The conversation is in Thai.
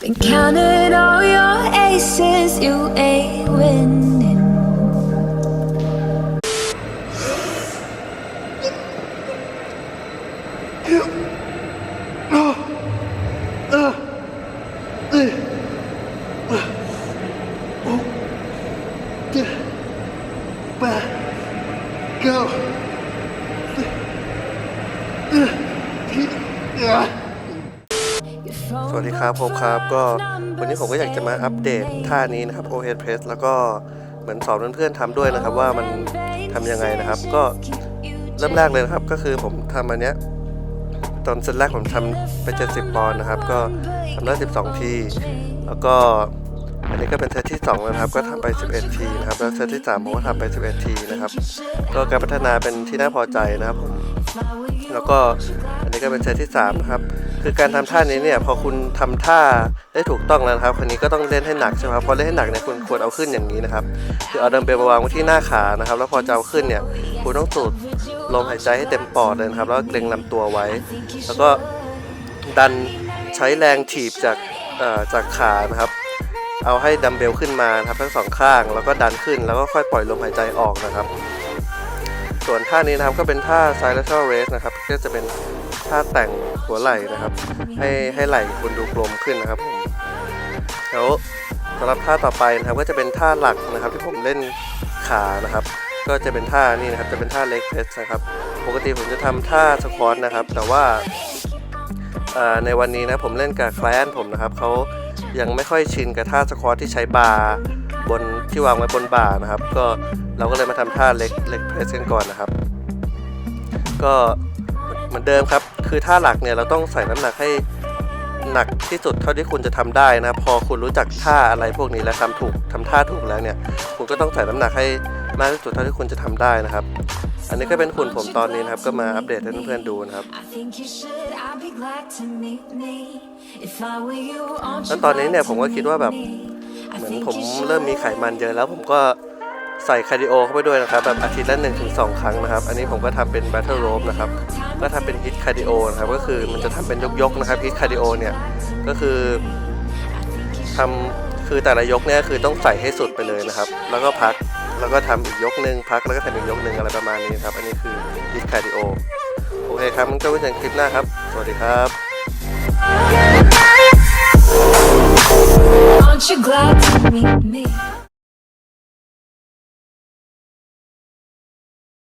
Been counting all your aces, you ain't winning. แปดเก้า สวัสดีครับผมครับก็วันนี้ผมก็อยากจะมาอัปเดตท่านี้นะครับ OS Press แล้วก็เหมือนสอนเพื่อนๆทำด้วยนะครับ ว่ามันทำยังไงนะครับ ก็เริ่มแรกเลยนะครับ ก็คือผมทำอันเนี้ยตอนเซตแรกผมทำไป 70ปอนด์นะครับ ก็ทำได้ 12 ที แล้วก็อันนี้ก็เป็นเซตที่2แล้วนะครับ ก็ทำไป 11 ทีนะครับ แล้วเซตที่3ผมก็ทำไป 11 ทีนะครับ ก็การพัฒนาเป็นที่น่าพอใจนะครับผม แล้วก็อันนี้ก็เป็นเซตที่3นะครับคือการทำท่านี้เนี่ยพอคุณทำท่าได้ถูกต้องแล้วครับคนนี้ก็ต้องเล่นให้หนักใช่ไหมครับพอเล่นให้หนักเนี่ยคุณควรเอาขึ้นอย่างนี้นะครับคือเอาดัมเบลมาวางไว้ที่หน้าขานะครับ แล้วพอจะเอาขึ้นเนี่ยคุณต้องสูดลมหายใจให้เต็มปอดเลยนะครับ แล้วเกรงลำตัวไว้ แล้วก็ดันใช้แรงถีบจากจากขานะครับเอาให้ดัมเบลขึ้นมานครับทั้งสองข้างแล้วก็ดันขึ้นแล้วก็ค่อยปล่อยลมหายใจออกนะครับ ส่วนท่านี้นะครับก็เป็นท่า side lateral raise นะครับ ก็จะเป็นท่าแต่งหัวไหล่นะครับ ให้ให้ไหล่คุณดูกลมขึ้นนะครับผมแล้วสำหรับท่าต่อไปนะครับก็จะเป็นท่าหลักนะครับ ที่ผมเล่นขานะครับ ก็จะเป็นท่านี่นะครับจะเป็นท่า leg press นะครับ ปกติผมจะทำท่าสควอตนะครับ แต่ว่าเอ่อในวันนี้นะผมเล่นกับแคลนผมนะครับเขายังไม่ค่อยชินกับท่าสควอตที่ใช้บาร์บนที่วางไว้บนบ่านะครับ ก็เราก็เลยมาทำท่าเล็กเล็กเพรสกันก่อนนะครับ ก็ เหมือนเดิมครับ คือท่าหลักเนี่ยเราต้องใส่น้ำหนักให้หนักที่สุดเท่าที่คุณจะทำได้นะ พอคุณรู้จักท่าอะไรพวกนี้แล้วทำถูกทำท่าถูกแล้วเนี่ย คุณก็ต้องใส่น้ำหนักให้มากที่สุดเท่าที่คุณจะทำได้นะครับ อันนี้ก็เป็นหุ่นผมตอนนี้นะครับ ก็มาอัปเดตให้เพื่อนๆดูนะครับ I think you should, I'd be glad to meet me. If I were you, aren't แล้ว you ตอนนี้เนี่ย glad ผม to ก็คิดว่าแบบ meet me? I เหมือน think ผม you should. เริ่มมีไขมันเยอะแล้วผมก็ ใส่คาร์ดิโอเข้าไปด้วยนะครับแบบอาทิตย์ละ1นถึงสครั้งนะครับ อันนี้ผมก็ทำเป็น Battle Rope นะครับก็ทำเป็นฮิตคาร์ดิโอนะครับก็คือมันจะทำเป็นยกๆนะครับฮิตคาร์ดิโอเนี่ยก็คือทำคือแต่ละยกเนี่ยคือต้องใส่ให้สุดไปเลยนะครับ แล้วก็พักแล้วก็ทำอีกยกหนึ่งพักแล้วก็ทำอีกยกหนึ่งอะไรประมาณนี้ครับ อันนี้คือฮิตคาร์ดิโอโอเคครับมันก็ไว้เจอกันคลิปหน้าครับ สวัสดีครับ Aren't you glad to meet me?